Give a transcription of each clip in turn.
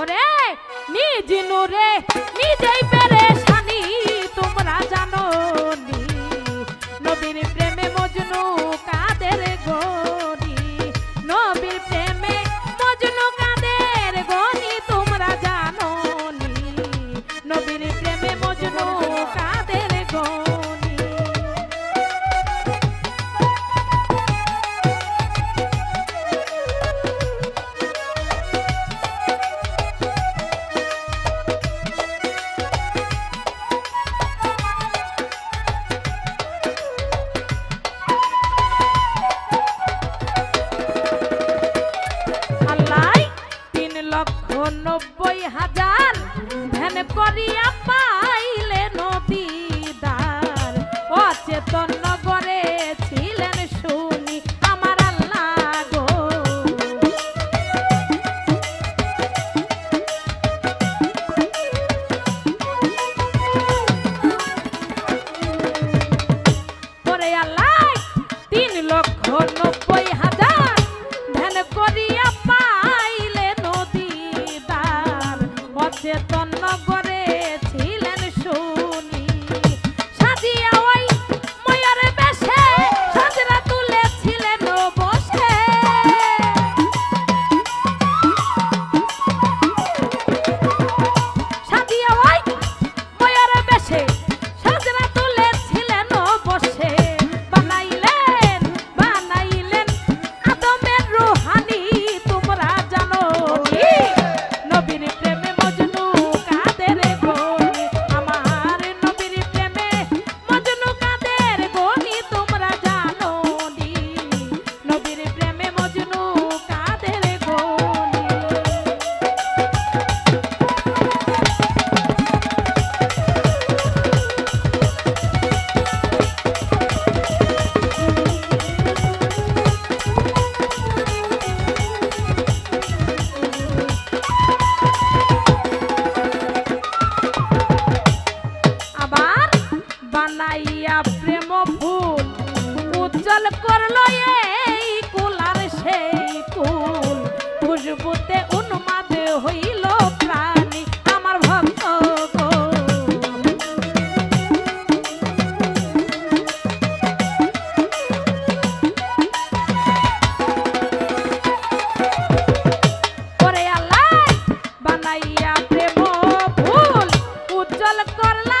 ওরে, নিজ নুরে, নিজেই পেরেশানি তোমরা জানো নি। নবীর প্রেমে মজনু কাদের গনি? নবীর প্রেমে মজনু কাদের গনি, তোমরা জানো নি। নবীর você é পাগল করলা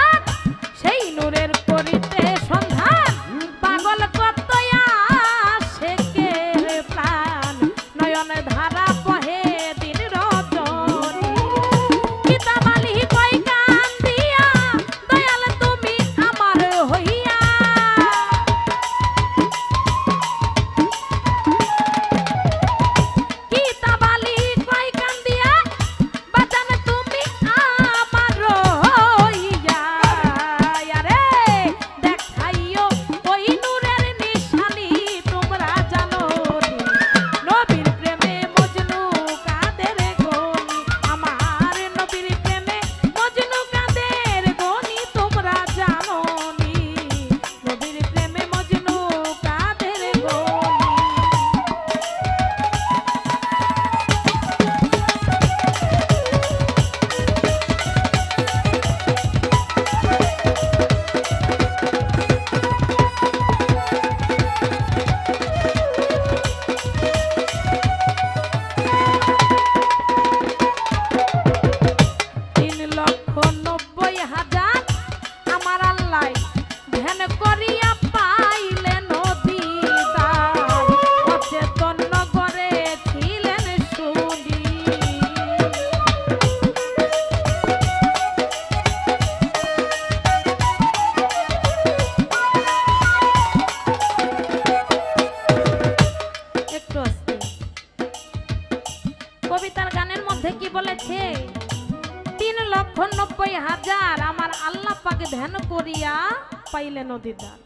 পাইলে নদীদার।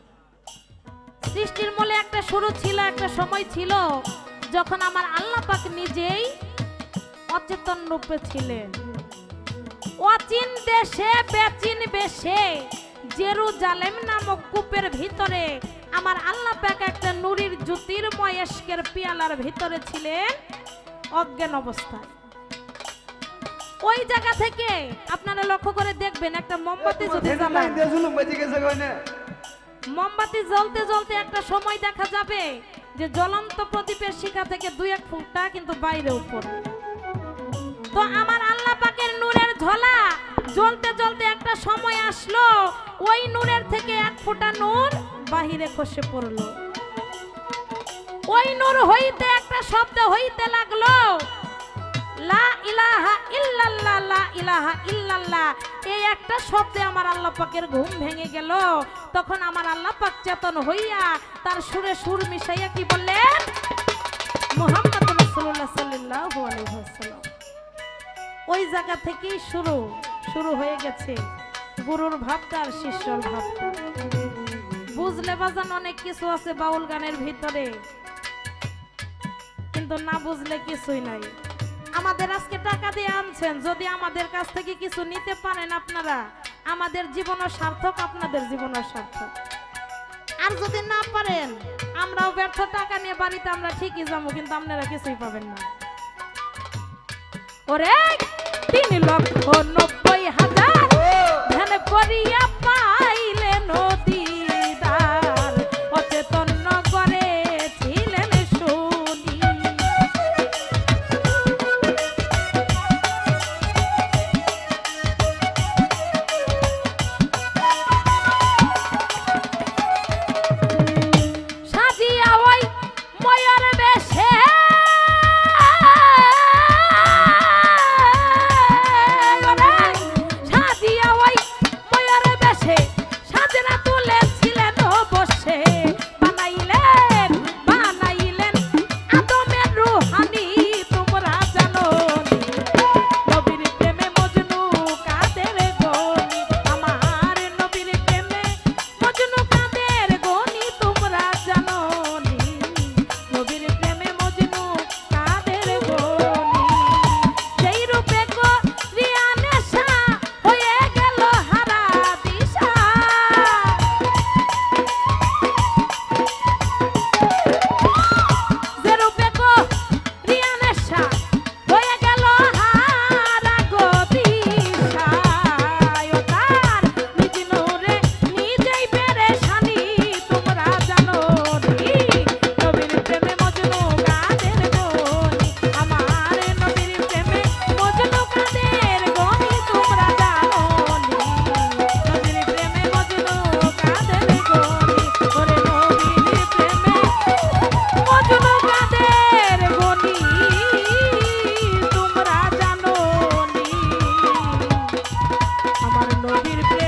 সৃষ্টির মূলে একটা শুরু ছিল একটা সময় ছিল যখন আমার আল্লাহ পাক নিজেই অচেতন রূপে ছিলেন। অচিন দেশে বেচিন বেশে জেরুজালেম নামক কূপের ভিতরে আমার আল্লাহ পাক একটা নুরির জ্যোতির্ময় এশকের পিয়ালার ভিতরে ছিলেন অজ্ঞান অবস্থায়। ওই জায়গা থেকে আপনারা লক্ষ্য করে দেখবেন একটা মোমবাতি যদি জ্বালান মোমবাতি জ্বলতে জ্বলতে একটা সময় দেখা যাবে যে জ্বলন্ত প্রদীপের শিখা থেকে দুই এক ফুটটা কিন্তু বাইরে উপরে। তো আমার আল্লাহ পাকের নূরের ঝোলা জ্বলতে জ্বলতে একটা সময় আসলো, ওই নূরের থেকে এক ফোঁটা নূর বাহিরে খসে পড়ল। ওই নূর হইতে একটা শব্দ হইতে লাগল লা ইলাহা ইল্লাল্লাহ, লা ইলাহা ইল্লাল্লাহ। এই একটা শব্দে আমার আল্লাহ পাকের ঘুম ভেঙে গেল। তখন আমার আল্লাহ পাক চেতন হইয়া তার সুরে সুর মিশাইয়া কি বললেন? মুহাম্মদ রাসূলুল্লাহ সাল্লাল্লাহু আলাইহি ওয়াসাল্লাম। ওই জায়গা থেকেই শুরু শুরু হয়ে গেছে গুরুর ভাবটা আর শিষ্যর ভাবটা। বুঝলে বাজান অনেক কিছু আছে বাউল গানের ভিতরে। কিন্তু না বুঝলে কিছুই নাই। আমাদের আজকে টাকা দিয়ে আনছেন, যদি আমাদের কাছ থেকে কিছু নিতে পারেন আপনারা, আমাদের জীবনও সার্থক আপনাদের জীবনও সার্থক। আর যদি না পারেন, আমরাও ব্যর্থ টাকা নিয়ে বাড়িতে আমরা ঠিকই যাব, কিন্তু আপনারা কিছুই পাবেন না। ওরে, তিন লক্ষ নব্বই হাজার ধ্যান করিয়া I'll be